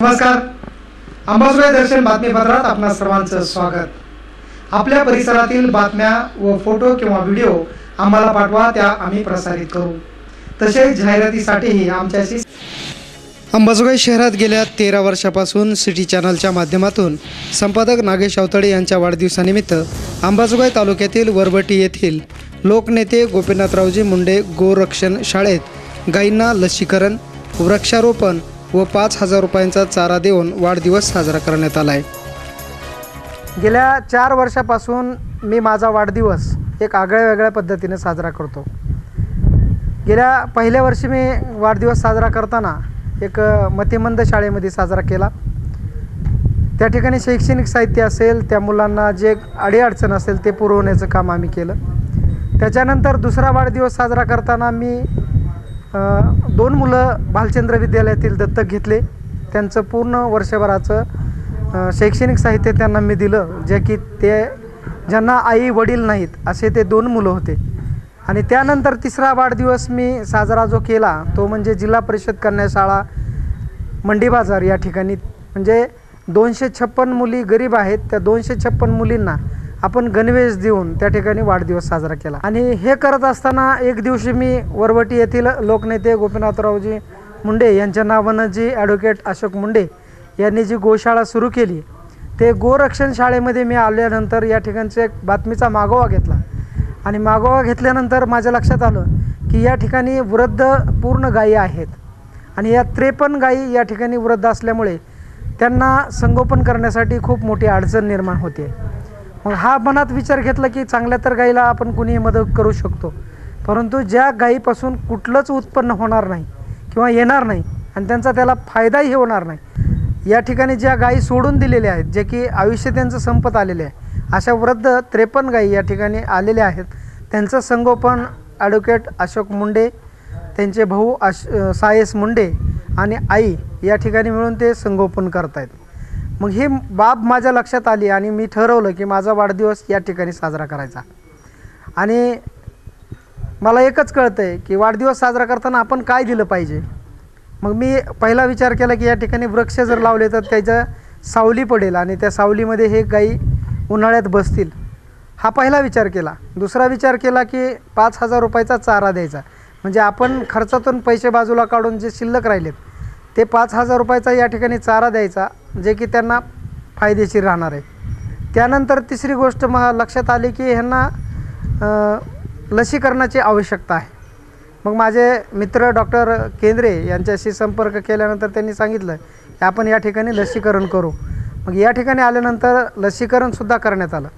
नमस्कार. अंबाजोगाई दर्शन बातमीपत्रात आपणा सर्वांचं स्वागत. आपल्या परिसरातील बातम्या व फोटो किंवा व्हिडिओ आम्हाला पाठवा त्या आम्ही प्रसारित करू. तसेच जाहिरातीसाठीही आमच्याशी अंबाजोगाई शहरात गेल्या तेरा वर्षापासून सिटी चॅनलच्या माध्यमातून संपादक नागेश अवतडे यांच्या वाढदिवसानिमित्त अंबाजोगाई तालुक्यातील वरवटी येथील लोकनेते गोपीनाथरावजी मुंडे गोरक्षण शाळेत गायींना लसीकरण वृक्षारोपण व पाच हजार रुपयांचा चारा देऊन वाढदिवस साजरा करण्यात आला आहे गेल्या चार वर्षापासून मी माझा वाढदिवस एक आगळ्या वेगळ्या पद्धतीने साजरा करतो. गेल्या पहिल्या वर्षी मी वाढदिवस साजरा करताना एक मतिमंद शाळेमध्ये साजरा केला. त्या ठिकाणी शैक्षणिक साहित्य असेल त्या मुलांना जे अडीअडचण असेल ते पुरवण्याचं काम आम्ही केलं. त्याच्यानंतर दुसरा वाढदिवस साजरा करताना मी दोन मुलं भालचंद्र विद्यालयातील दत्तक घेतले. त्यांचं पूर्ण वर्षभराचं शैक्षणिक साहित्य त्यांना मी दिलं जे की ते ज्यांना आई वडील नाहीत असे ते दोन मुलं होते. आणि त्यानंतर तिसरा वाढदिवस मी साजरा जो केला तो म्हणजे जिल्हा परिषद कन्याशाळा मंडी बाजार या ठिकाणी. म्हणजे दोनशे छप्पन मुली गरीब आहेत त्या दोनशे छप्पन मुलींना आपण गणवेश देऊन त्या ठिकाणी वाढदिवस साजरा केला. आणि हे करत असताना एक दिवशी मी वरवटी येथील लोकनेते गोपीनाथरावजी मुंडे यांच्या नावानं जी ॲडव्होकेट अशोक मुंडे यांनी जी गोशाळा सुरू केली ते गोरक्षण शाळेमध्ये मी आल्यानंतर या ठिकाणच्या एक बातमीचा मागोवा घेतला. आणि मागोवा घेतल्यानंतर माझ्या लक्षात आलं की या ठिकाणी वृद्ध पूर्ण गायी आहेत. आणि या त्रेपन्न गायी या ठिकाणी वृद्ध असल्यामुळे त्यांना संगोपन करण्यासाठी खूप मोठी अडचण निर्माण होते. मग हा मनात विचार घेतला की चांगल्या तर गाईला आपण कुणीही मदत करू शकतो. परंतु ज्या गाईपासून कुठलंच उत्पन्न होणार नाही किंवा येणार नाही आणि त्यांचा त्याला फायदाही होणार नाही या ठिकाणी ज्या गायी सोडून दिलेल्या आहेत जे की आयुष्य त्यांचं संपत आलेले आहे अशा वृद्ध त्रेपन्न गायी या ठिकाणी आलेल्या आहेत. त्यांचं संगोपन ॲडव्होकेट अशोक मुंडे त्यांचे भाऊ आश सायस मुंडे आणि आई या ठिकाणी मिळून ते संगोपन करतायत. मग ही बाब माझ्या लक्षात आली आणि मी ठरवलं की माझा वाढदिवस या ठिकाणी साजरा करायचा. आणि मला एकच कळतं आहे की वाढदिवस साजरा करताना आपण काय दिलं पाहिजे? मग मी पहिला विचार केला की या ठिकाणी वृक्ष जर लावले तर त्याच्या सावली पडेल आणि त्या सावलीमध्ये हे गाई उन्हाळ्यात बसतील. हा पहिला विचार केला. दुसरा विचार केला की पाच हजार रुपयाचा चारा द्यायचा. म्हणजे आपण खर्चातून पैसे बाजूला काढून जे शिल्लक राहिलेत ते पाच हजार रुपयाचा या ठिकाणी चारा द्यायचा जे की त्यांना फायदेशीर राहणार आहे. त्यानंतर तिसरी गोष्ट महा लक्षात आली की ह्यांना लसीकरणाची आवश्यकता आहे. मग माझे मित्र डॉक्टर केंद्रे यांच्याशी संपर्क केल्यानंतर त्यांनी सांगितलं की आपण या ठिकाणी लसीकरण करू. मग या ठिकाणी आल्यानंतर लसीकरणसुद्धा करण्यात आलं.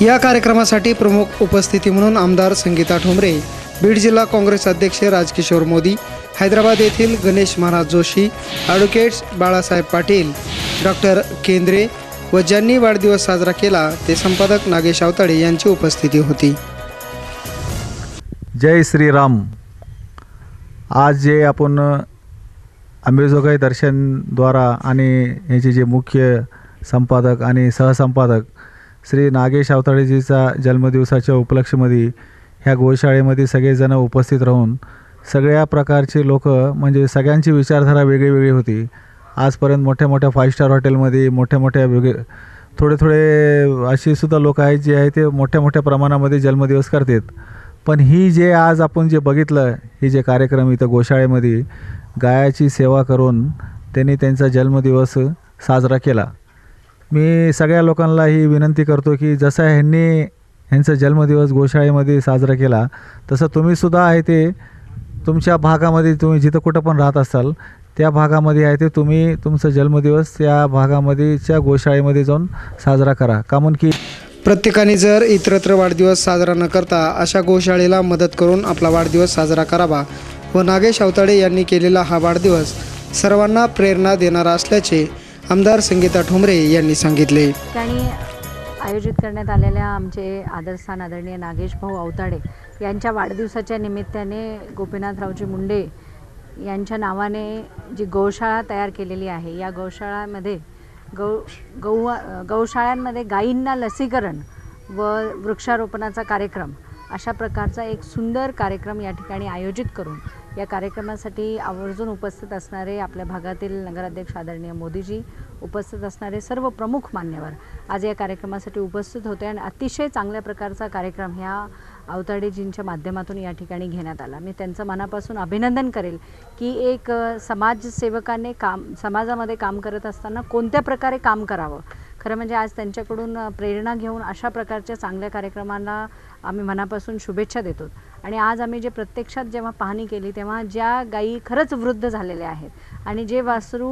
या कार्यक्रमासाठी प्रमुख उपस्थिती म्हणून आमदार संगीता ठोंबरे बीड जिल्हा काँग्रेस अध्यक्ष राजकिशोर मोदी हैदराबाद येथील गणेश महाराज जोशी ॲडव्होकेट्स बाळासाहेब पाटील डॉक्टर केंद्रे व ज्यांनी वाढदिवस साजरा केला ते संपादक नागेश अवताडे यांची उपस्थिती होती. जय श्रीराम. आज जे आपण अंबेजोगाई दर्शनद्वारा आणि याचे जे मुख्य संपादक आणि सहसंपादक श्री नागेश अवताडेजीचा जन्मदिवसाच्या उपलक्षमध्ये ह्या गोशाळेमध्ये सगळेजण उपस्थित राहून सगळ्या प्रकारचे लोक म्हणजे सगळ्यांची विचारधारा वेगळी वेगळी होती. आजपर्यंत मोठ्या मोठ्या फाईव्ह स्टार हॉटेलमध्ये मोठ्या मोठ्या वेगळे थोडे थोडे अशी सुद्धा लोक आहेत जे आहे ते मोठ्या मोठ्या प्रमाणामध्ये जन्मदिवस करतात. पण ही जे आज आपण जे बघितलं ही जे कार्यक्रम इथं गोशाळेमध्ये गायाची सेवा करून त्यांनी त्यांचा जन्मदिवस साजरा केला. मी सगळ्या लोकांना ही विनंती करतो की जसं ह्यांनी ह्यांचा जन्मदिवस गोशाळेमध्ये साजरा केला तसं तुम्हीसुद्धा आहे ते तुमच्या भागामध्ये तुम्ही जिथं कुठं पण राहत असाल त्या भागामध्ये आहे ते तुम्ही तुमचा जन्मदिवस त्या भागामध्येच्या गोशाळेमध्ये जाऊन साजरा करा. का म्हणून की प्रत्येकाने जर इतरत्र वाढदिवस साजरा न करता अशा गोशाळेला मदत करून आपला वाढदिवस साजरा करावा व नागेश अवताडे यांनी केलेला हा वाढदिवस सर्वांना प्रेरणा देणारा असल्याचे आमदार संगीता ठोंबरे यांनी सांगितले. आयोजित करण्यात आलेल्या आमचे आदरस्थान आदरणीय नागेश भाऊ अवताडे यांच्या वाढदिवसाच्या निमित्ताने गोपीनाथरावजी मुंडे यांच्या नावाने जी गौशाळा तयार केलेली आहे या गौशाळामध्ये गौ गौ गौशाळांमध्ये गायींना लसीकरण व वृक्षारोपणाचा कार्यक्रम अशा प्रकारचा एक सुंदर कार्यक्रम या ठिकाणी आयोजित करून या कार्यक्रमासाठी आवर्जून उपस्थित असणारे आपल्या भागातील नगराध्यक्ष आदरणीय मोदीजी उपस्थित असणारे सर्व प्रमुख मान्यवर आज या कार्यक्रमासाठी उपस्थित होते आणि अतिशय चांगल्या प्रकारचा कार्यक्रम ह्या अवताडेजींच्या माध्यमातून या ठिकाणी घेण्यात आला. मी त्यांचं मनापासून अभिनंदन करेल की एक समाजसेवकाने काम समाजामध्ये काम करत असताना कोणत्या प्रकारे काम करावं? खरं म्हणजे आज त्यांच्याकडून प्रेरणा घेऊन अशा प्रकारच्या चांगल्या कार्यक्रमांना आम्ही मनापासून शुभेच्छा देतो. आणि आज आम्ही जे प्रत्यक्षात जेव्हा पाहणी केली तेव्हा ज्या गायी खरंच वृद्ध झालेल्या आहेत आणि जे वासरू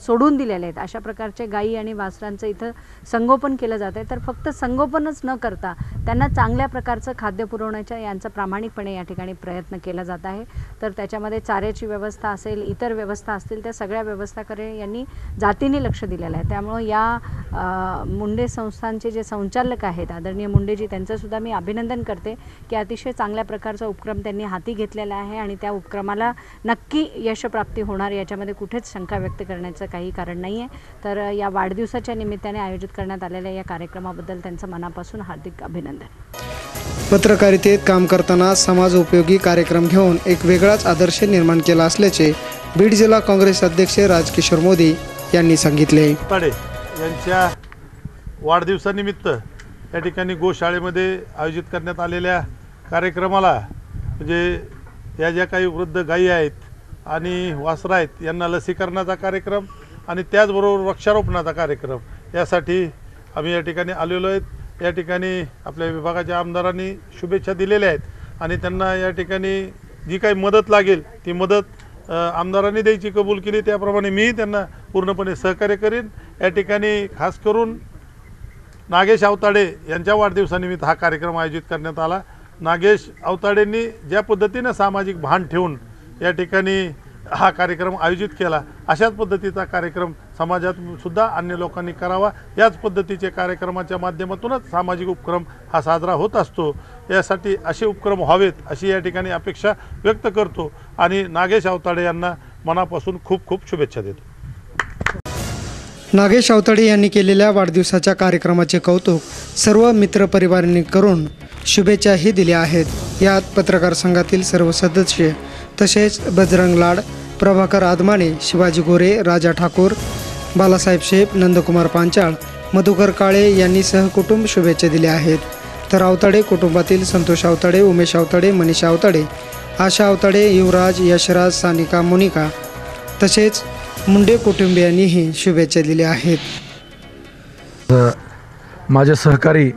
सोडून दिलेले आहेत अशा प्रकारचे गायी आणि वासरांचं इथं संगोपन केलं जात आहे तर फक्त संगोपनच न करता त्यांना चांगल्या प्रकारचं खाद्य पुरवण्याच्या यांचा प्रामाणिकपणे या ठिकाणी प्रयत्न केला जात आहे. तर त्याच्यामध्ये चाऱ्याची व्यवस्था असेल इतर व्यवस्था असतील त्या सगळ्या व्यवस्थाकडे यांनी जातीने लक्ष दिलेलं आहे. त्यामुळं या मुंडे संस्थांचे जे संचालक आहेत आदरणीय मुंडेजी त्यांचंसुद्धा मी अभिनंदन करते की अतिशय चांगल्या प्रकारचा उपक्रम त्यांनी हाती घेतलेला आहे आणि त्या उपक्रमाला नक्की यशप्राप्ती होणार याच्यामध्ये कुठेच शंका व्यक्त करण्याचं काही कारण नाही आहे तर या वाढदिवसाच्या निमित्ताने आयोजित करण्यात आलेल्या या कार्यक्रमाबद्दल त्यांचं मनापासून हार्दिक अभिनंदन. पत्रकारितेत काम करताना समाज उपयोगी कार्यक्रम घेऊन एक वेगळाच आदर्श निर्माण केला असल्याचे बीड जिल्हा काँग्रेस अध्यक्ष राजकिशोर मोदी यांनी सांगितले. ताडे यांच्या वाढदिवसानिमित्त या ठिकाणी गोशाळेमध्ये आयोजित करण्यात आलेल्या कार्यक्रमाला म्हणजे या ज्या काही वृद्ध गायी आहेत आणि वासरं आहेत यांना लसीकरणाचा कार्यक्रम आणि त्याचबरोबर वृक्षारोपणाचा कार्यक्रम यासाठी आम्ही या ठिकाणी आलेलो आहेत. या ठिकाणी आपल्या विभागाच्या आमदारांनी शुभेच्छा दिलेल्या आहेत आणि त्यांना या ठिकाणी जी काही मदत लागेल ती मदत आमदारांनी द्यायची कबूल केली. त्याप्रमाणे मी त्यांना पूर्णपणे सहकार्य करीन. या ठिकाणी खास करून नागेश अवताडे यांच्या वाढदिवसानिमित्त हा कार्यक्रम आयोजित करण्यात आला. नागेश अवताडेंनी ज्या पद्धतीनं सामाजिक भान ठेवून या ठिकाणी हा कार्यक्रम आयोजित केला अशाच पद्धतीचा कार्यक्रम समाजात सुद्धा अन्य लोकांनी करावा. याच पद्धतीचे कार्यक्रमाच्या माध्यमातूनच सामाजिक उपक्रम हा साजरा होत असतो. यासाठी असे उपक्रम व्हावेत अशी या ठिकाणी अपेक्षा व्यक्त करतो आणि नागेश अवताडे यांना मनापासून खूप खूप शुभेच्छा देतो. नागेश अवताडे यांनी केलेल्या वाढदिवसाच्या कार्यक्रमाचे कौतुक सर्व मित्रपरिवारांनी करून शुभेच्छाही दिल्या आहेत. यात पत्रकार संघातील सर्व सदस्य तसेच बजरंग लाड प्रभाकर आदमाने शिवाजी गोरे राजा ठाकूर बालासाहेब शेप नंदकुमार पांचाळ मधुकर काळे यांनी सहकुटुंब शुभेच्छा दिल्या आहेत. तर अवताडे कुटुंबातील संतोष अवताडे उमेश अवताडे मनीषा अवताडे आशा अवताडे युवराज यशराज सानिका मोनिका तसेच मुंडे कुटुंबियांनीही शुभेच्छा दिल्या आहेत. माझे सहकारी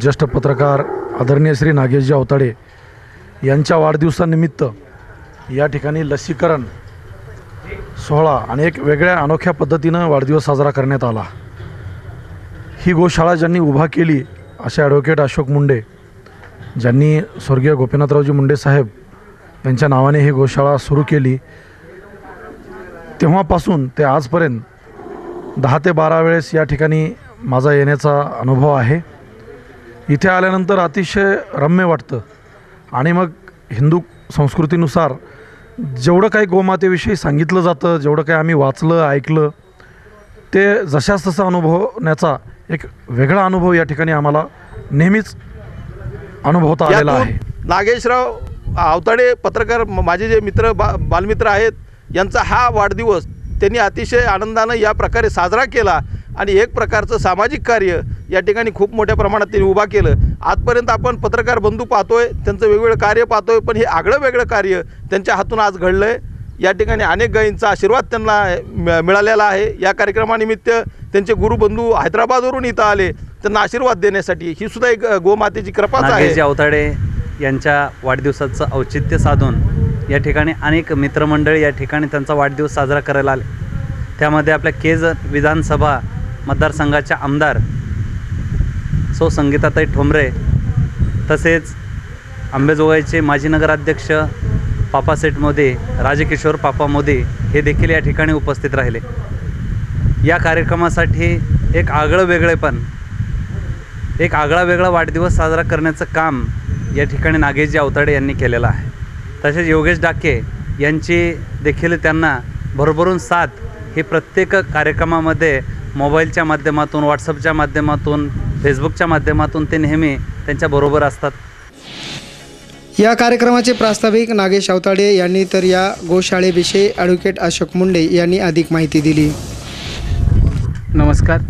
ज्येष्ठ पत्रकार आदरणीय श्री नागेशजी अवताडे यांच्या वाढदिवसानिमित्त या ठिकाणी लसीकरण सोहळा आणि एक वेगळ्या अनोख्या पद्धतीनं वाढदिवस साजरा करण्यात आला. ही गोशाळा ज्यांनी उभा केली असे ॲडव्होकेट अशोक मुंडे ज्यांनी स्वर्गीय गोपीनाथरावजी मुंडे साहेब यांच्या नावाने ही गोशाळा सुरू केली तेव्हापासून ते आजपर्यंत दहा ते बारा वेळेस या ठिकाणी माझा येण्याचा अनुभव आहे. इथे आल्यानंतर अतिशय रम्य वाटतं. आणि मग हिंदू संस्कृतीनुसार जेवढं काही गोमातेविषयी सांगितलं जातं जेवढं काही आम्ही वाचलं ऐकलं ते जशास तसा अनुभवण्याचा एक वेगळा अनुभव या ठिकाणी आम्हाला नेहमीच अनुभवता आलेला आहे. नागेशराव आवताडे पत्रकार माझे जे मित्र बा बालमित्र आहेत यांचा हा वाढदिवस त्यांनी अतिशय आनंदानं या प्रकारे साजरा केला. आणि एक प्रकारचं सामाजिक कार्य या ठिकाणी खूप मोठ्या प्रमाणात त्यांनी उभा केलं. आजपर्यंत आपण पत्रकार बंधू पाहतोय त्यांचं वेगवेगळं कार्य पाहतोय पण हे आगळं वेगळं कार्य त्यांच्या हातून आज घडलं आहे या ठिकाणी अनेक गायींचा आशीर्वाद त्यांना मिळालेला आहे. या कार्यक्रमानिमित्त त्यांचे गुरुबंधू हैदराबादवरून इथं आले. त्यांना आशीर्वाद देण्यासाठी ही सुद्धा एक गोमातेची कृपाच आहे. अवताडे यांच्या वाढदिवसाचं औचित्य साधून या ठिकाणी अनेक मित्रमंडळी या ठिकाणी त्यांचा वाढदिवस साजरा करायला आले. त्यामध्ये आपल्या केज विधानसभा मतदारसंघाच्या आमदार सो संगीताताई ठोंबरे तसेच आंबेजोगाईचे माजी नगराध्यक्ष पापासेठ मोदी राजकिशोर पापा मोदी हे देखील या ठिकाणी उपस्थित राहिले. या कार्यक्रमासाठी एक आगळं वेगळेपण एक आगळा वेगळा वाढदिवस साजरा करण्याचं काम या ठिकाणी नागेशजी अवताडे यांनी केलेलं आहे. तसेच योगेश डाके यांची देखील त्यांना भरभरून साथ ही प्रत्येक कार्यक्रमामध्ये मोबाईलच्या माध्यमातून व्हॉट्सअपच्या माध्यमातून फेसबुकच्या माध्यमातून ते नेहमी त्यांच्याबरोबर असतात. या कार्यक्रमाचे प्रास्ताविक नागेश अवताडे यांनी तर या गोशाळेविषयी ॲडव्होकेट अशोक मुंडे यांनी अधिक माहिती दिली. नमस्कार.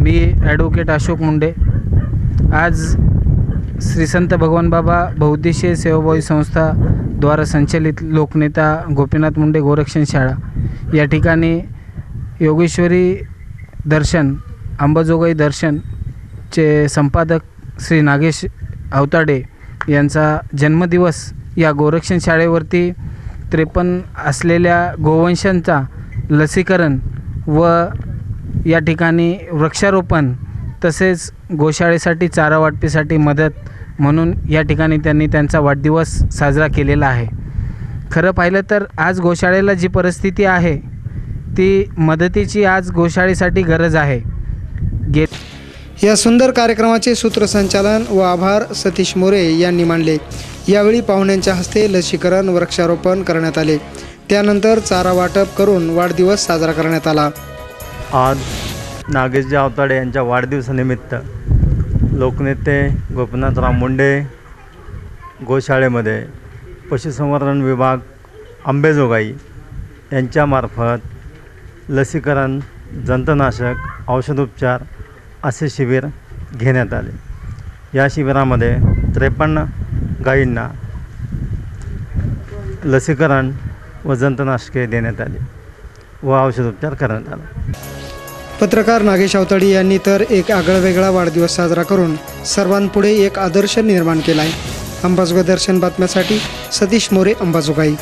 मी ॲडव्होकेट अशोक मुंडे. आज श्री संत भगवान बाबा बहुद्देशीय सेवाभावी संस्था द्वारा संचलित लोकनेता गोपीनाथ मुंडे गोरक्षण शाळा. या ठिकाणी योगेश्वरी दर्शन अंबाजोगाई दर्शनचे संपादक श्री नागेश अवताडे यांचा जन्मदिवस या गोरक्षण शाळेवरती त्रेपन्न असलेल्या गोवंशांचा लसीकरण व या ठिकाणी वृक्षारोपण तसेच गोशाळेसाठी चारा वाटपीसाठी मदत म्हणून या ठिकाणी त्यांनी त्यांचा वाढदिवस साजरा केलेला आहे. खरं पाहिलं तर आज गोशाळेला जी परिस्थिती आहे ती मदतीची आज गोशाळेसाठी गरज आहे. गे या सुंदर कार्यक्रमाचे सूत्रसंचालन व आभार सतीश मोरे यांनी मानले यावेळी पाहुण्यांच्या हस्ते लसीकरण वृक्षारोपण करण्यात आले. त्यानंतर चारा वाटप करून वाढदिवस साजरा करण्यात आला. आज नागेशजी आवताडे यांच्या वाढदिवसानिमित्त लोकनेते गोपीनाथराव मुंडे गोशाळेमध्ये पशुसंवर्धन विभाग अंबेजोगाई यांच्यामार्फत लसीकरण जंतनाशक औषधोपचार असे शिबिर घेण्यात आले. या शिबिरामध्ये त्रेपन्न गायींना लसीकरण व जंतनाशके देण्यात आली व औषधोपचार करण्यात आला. पत्रकार नागेश अवताडी यांनी तर एक आगळावेगळा वाढदिवस साजरा करून सर्वांपुढे एक आदर्श निर्माण केला आहे. अंबाजोगाई दर्शन बातम्यासाठी सतीश मोरे अंबाजोगाई.